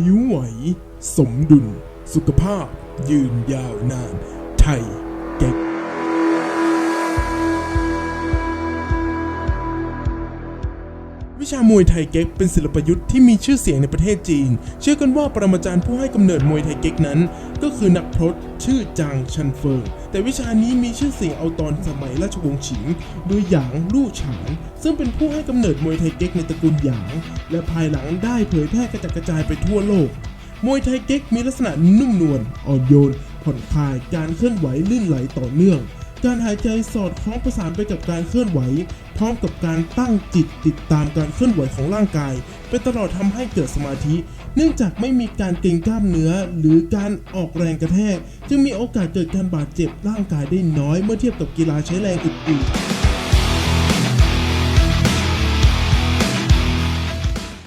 ผิวไหว สมดุล สุขภาพ ยืนยาวนาน ไทยเก๊กวิชามวยไทยเก๊กเป็นศิลปยุทธ์ที่มีชื่อเสียงในประเทศจีน เชื่อกันว่าปรมาจารย์ผู้ให้กำเนิดมวยไทยเก๊กนั้น ก็คือนักพรตชื่อจางชันเฟิง แต่วิชานี้มีชื่อเสียงเอาตอนสมัยราชวงศ์ฉิง โดยหยางลู่ฉาน ซึ่งเป็นผู้ให้กำเนิดมวยไทยเก๊กในตระกูลหยาง และภายหลังได้เผยแพร่กระจัดกระจายไปทั่วโลก มวยไทยเก๊กมีลักษณะนุ่มนวลอ่อนโยน ผ่อนคลายการเคลื่อนไหวลื่นไหลต่อเนื่อง การหายใจสอดคล้องประสานไปกับการเคลื่อนไหว พร้อมกับการตั้งจิตติดตามการเคลื่อนไหวของร่างกาย ไปตลอดทำให้เกิดสมาธิ เนื่องจากไม่มีการเกร็งกล้ามเนื้อ หรือการออกแรงกระแทก จึงมีโอกาสเกิดการบาดเจ็บร่างกายได้น้อยเมื่อเทียบกับกีฬาใช้แรงอื่นๆ